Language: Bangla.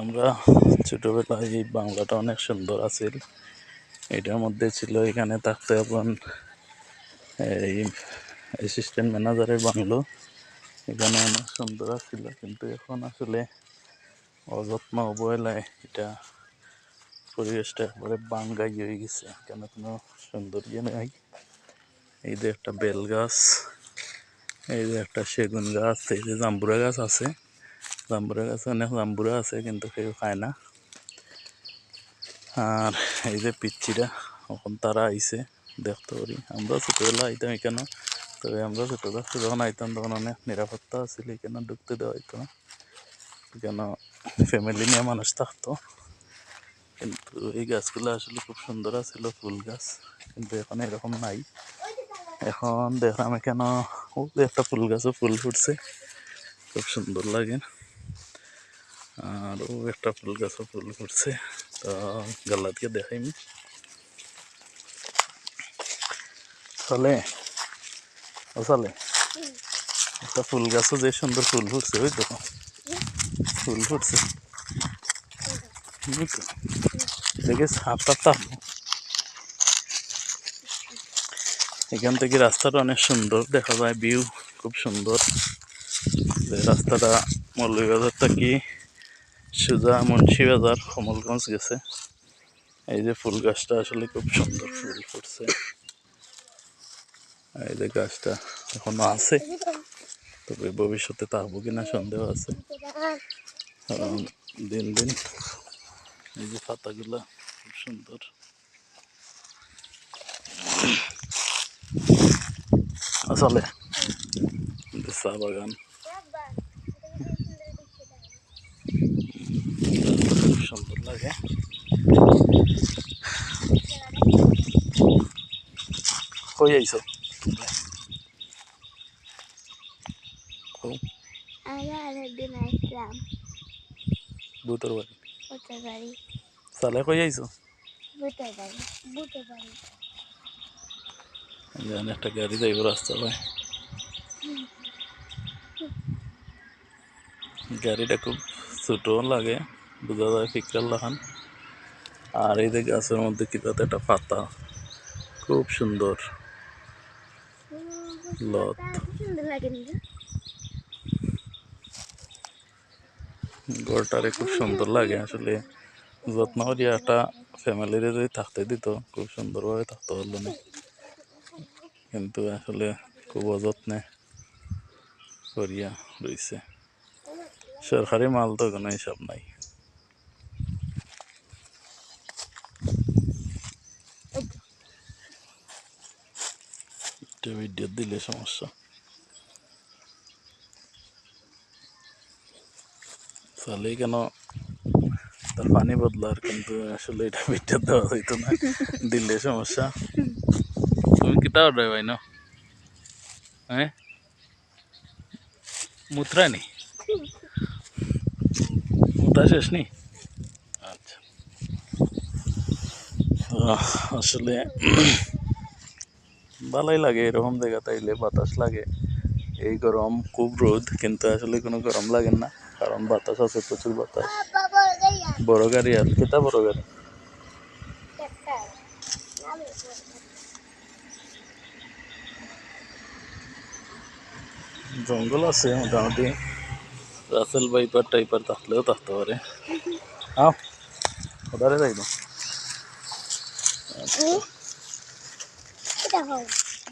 আমরা ছোটোবেলায় এই বাংলাটা অনেক সুন্দর আছিল। এটার মধ্যে ছিল এখানে থাকতে এখন এই অ্যাসিস্ট্যান্ট ম্যানেজারের বাংলো। এখানে অনেক সুন্দর ছিল কিন্তু এখন আসলে অযত্ন অবহেলায় এটা পরিবেশটা একবারে বাঙ্গাই হয়ে গেছে, কেন কোনো সৌন্দর্য নেই। এই যে একটা বেল গাছ, এই যে একটা সেগুন গাছ, এই যে জাম্বুরা গাছ আছে। জাম্বুরা গাছে অনেক জাম্বুরা আছে কিন্তু কেউ খায় না আর এই যে পিচ্ছিরা এখন তারা আইছে দেখতে পারি আমরা ছোটোবেলা আইতাম এখানে তবে আমরা ছোটো থাকতে যখন আইতাম তখন অনেক নিরাপত্তা ছিল এখানে ঢুকতে দেওয়া হইতো না এখানে ফ্যামিলি নিয়ে মানুষ থাকতো কিন্তু এই গাছগুলো আসলে খুব সুন্দর আছিল ফুল গাছ কিন্তু এখন এরকম নাই এখন দেখলাম এখানে একটা ফুল গাছও ফুল ফুটছে খুব সুন্দর লাগে আর ও একটা ফুল গাছও ফুল ফুটছে তো গাল্লা দিয়ে দেখাইনি। চলে ও একটা ফুল গাছও যে সুন্দর ফুল ফুটছে, ওই তো। ফুল ফুটছে। বুঝছ? দেখে সাপ টাপ টাপ এখান থেকে রাস্তাটা অনেক সুন্দর, দেখা যায় ভিউ, খুব সুন্দর। রাস্তাটা মৌলভীবাজার থেকে সুজা মুন্সিবাজার কমলগঞ্জ গেছে। এই যে ফুল গাছটা আসলে খুব সুন্দর ফুল ফুটছে। এই যে গাছটা এখনও আছে, তবে ভবিষ্যতে থাকব কিনা সন্দেহ আছে। দিন দিন এই যে পাতাগুলা খুব সুন্দর। আসলে যে চা বাগান। সুন্দর লাগে। কই আইছো? বুতর বাড়ি। বুটের বাড়ি। সালে কই আইছো? বুটের বাড়ি জানি একটা গাড়ি যাইব রাস্তা ভাই। গাড়িটা খুব ছোট লাগে, বোঝা যায় ফিকার লাহান আর এই যে গাছের মধ্যে কি কিতাতে একটা পাতা, খুব সুন্দর। লত ঘরটারে খুব সুন্দর লাগে, আসলে যত্ন করিয়া একটা ফ্যামিলিরে যদি থাকতে দিত, খুব সুন্দরভাবে থাকতে পারল না। কিন্তু আসলে খুব অযত্নে করিয়া রয়েছে সরকারি মাল তো কোনো হিসাব নাই। ভিডিও দিলে সমস্যা। তাহলে কেন তার পানি বদলার কিন্তু আসলে এটা ভিডিও দেওয়া হইতো না, দিলে সমস্যা। তুমি কিতা অর্ডার ভাই না হ্যাঁ? মুত্রা মুত্রা শেষ নি আচ্ছা। আসলে ভালোই লাগে এরকম জায়গা তাইলে বাতাস লাগে। এই গরম খুব রোদ কিন্তু আসলে কোনো গরম লাগে না কারণ বাতাস আছে প্রচুর বাতাস। বড় গাড়ি আর কেতা বড় গাড়ি? জঙ্গল আছে মোটামুটি। అసలు భయపడతా భయపడి తట్టలేదు తట్టవరే ఉదారే తగ్గిదాం